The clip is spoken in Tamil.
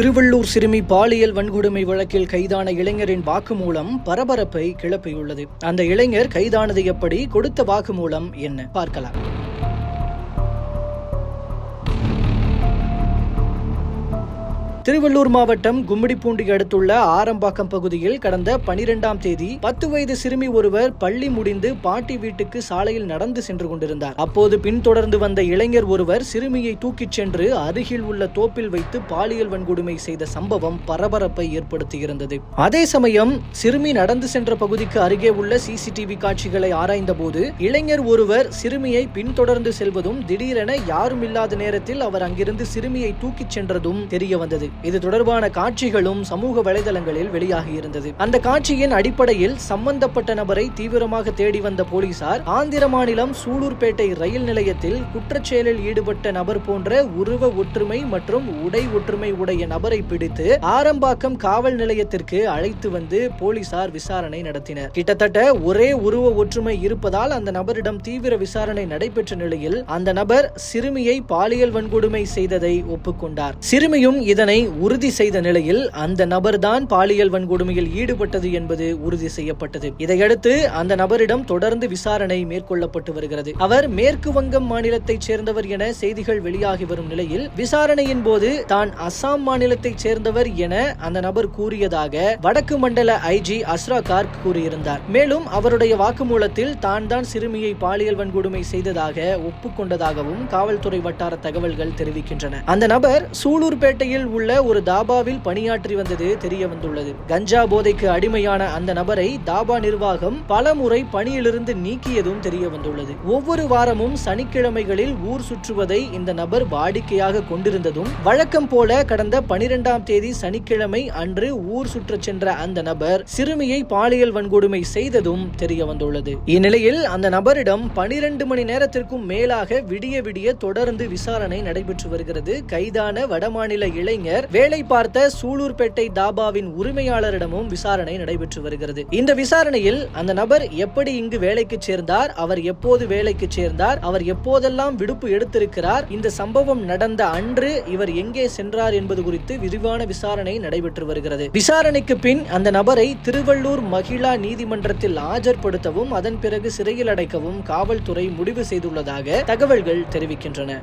திருவள்ளூர் சிறுமி பாலியல் வன்கொடுமை வழக்கில் கைதான இளைஞரின் வாக்குமூலம் பரபரப்பை கிளப்பியுள்ளது. அந்த இளைஞர் கைதானது எப்படி? கொடுத்த வாக்குமூலம் என்ன? பார்க்கலாம். திருவள்ளூர் மாவட்டம் கும்மிடிப்பூண்டி அடுத்துள்ள ஆரம்பாக்கம் பகுதியில் கடந்த பனிரெண்டாம் தேதி பத்து வயது சிறுமி ஒருவர் பள்ளி முடிந்து பாட்டி வீட்டுக்கு சாலையில் நடந்து சென்று கொண்டிருந்தார். அப்போது பின்தொடர்ந்து வந்த இளைஞர் ஒருவர் சிறுமியை தூக்கிச் சென்று அருகில் உள்ள தோப்பில் வைத்து பாலியல் வன்கொடுமை செய்த சம்பவம் பரபரப்பை ஏற்படுத்தியிருந்தது. அதே சமயம் சிறுமி நடந்து சென்ற பகுதிக்கு அருகே உள்ள சிசிடிவி காட்சிகளை ஆராய்ந்தபோது இளைஞர் ஒருவர் சிறுமியை பின்தொடர்ந்து செல்வதும் திடீரென யாரும் இல்லாத நேரத்தில் அவர் அங்கிருந்து சிறுமியை தூக்கிச் சென்றதும் தெரிய வந்தது. இது தொடர்பான காட்சிகளும் சமூக வலைதளங்களில் வெளியாகி இருந்தது. அந்த காட்சியின் அடிப்படையில் சம்பந்தப்பட்ட நபரை தீவிரமாக தேடி வந்த போலீசார் ஆந்திர மாநிலம் சூலூர்பேட்டை ரயில் நிலையத்தில் குற்றச்செயலில் ஈடுபட்ட நபர் போன்ற உருவ ஒற்றுமை மற்றும் உடை ஒற்றுமை உடைய நபரை பிடித்து ஆரம்பாக்கம் காவல் நிலையத்திற்கு அழைத்து வந்து போலீசார் விசாரணை நடத்தினர். கிட்டத்தட்ட ஒரே உருவ ஒற்றுமை இருப்பதால் அந்த நபரிடம் தீவிர விசாரணை நடைபெற்ற நிலையில் அந்த நபர் சிறுமியை பாலியல் வன்கொடுமை செய்ததை ஒப்புக்கொண்டார். சிறுமியும் இதனை உறுதி செய்த நிலையில் அந்த நபர்தான் பாலியல் வன்கொடுமையில் ஈடுபட்டது என்பது உறுதி செய்யப்பட்டது. இதையடுத்து அந்த நபரிடம் தொடர்ந்து விசாரணை மேற்கொள்ளப்பட்டு வருகிறது. அவர் மேற்கு வங்கம் மாநிலத்தைச் சேர்ந்தவர் என செய்திகள் வெளியாகி வரும் நிலையில் விசாரணையின் போது தான் அசாம் மாநிலத்தைச் சேர்ந்தவர் என அந்த நபர் கூறியதாக வடக்கு மண்டல ஐஜி அஸ்ரா கார்க் கூறியிருந்தார். மேலும் அவருடைய வாக்குமூலத்தில் தான் தான் சிறுமியை பாலியல் வன்கொடுமை செய்ததாக ஒப்புக்கொண்டதாகவும் காவல்துறை வட்டார தகவல்கள் தெரிவிக்கின்றன. அந்த நபர் சூலூர்பேட்டையில் உள்ள ஒரு தாபாவில் பணியாற்றி வந்தது தெரிய வந்துள்ளது. கஞ்சா போதைக்கு அடிமையான அந்த நபரை தாபா நிர்வாகம் பல முறை பணியிலிருந்து நீக்கியதும் தெரிய வந்துள்ளது. ஒவ்வொரு வாரமும் சனிக்கிழமைகளில் ஊர் சுற்றுவதை இந்த நபர் வாடிக்கையாக கொண்டிருந்ததும் வழக்கம் போல கடந்த பனிரெண்டாம் தேதி சனிக்கிழமை அன்று ஊர் சுற்றச் சென்ற அந்த நபர் சிறுமியை பாலியல் வன்கொடுமை செய்ததும் தெரிய வந்துள்ளது. இந்நிலையில் அந்த நபரிடம் பனிரெண்டு மணி நேரத்திற்கும் மேலாக விடிய விடிய தொடர்ந்து விசாரணை நடைபெற்று வருகிறது. கைதான வடமாநில இளைஞர் வேலை பார்த்த சூலூர்பேட்டை தாபாவின் உரிமையாளரிடமும் விசாரணை நடைபெற்று வருகிறது. இந்த விசாரணையில் அந்த நபர் எப்படி இங்கு வேலைக்கு சேர்ந்தார் அவர் எப்போது வேலைக்கு சேர்ந்தார் அவர் எப்போதெல்லாம் விடுப்பு எடுத்திருக்கிறார் இந்த சம்பவம் நடந்த அன்று இவர் எங்கே சென்றார் என்பது குறித்து விரிவான விசாரணை நடைபெற்று வருகிறது. விசாரணைக்கு பின் அந்த நபரை திருவள்ளூர் மகிழா நீதிமன்றத்தில் ஆஜர்படுத்தவும் அதன் பிறகு சிறையில் அடைக்கவும் காவல்துறை முடிவு செய்துள்ளதாக தகவல்கள் தெரிவிக்கின்றன.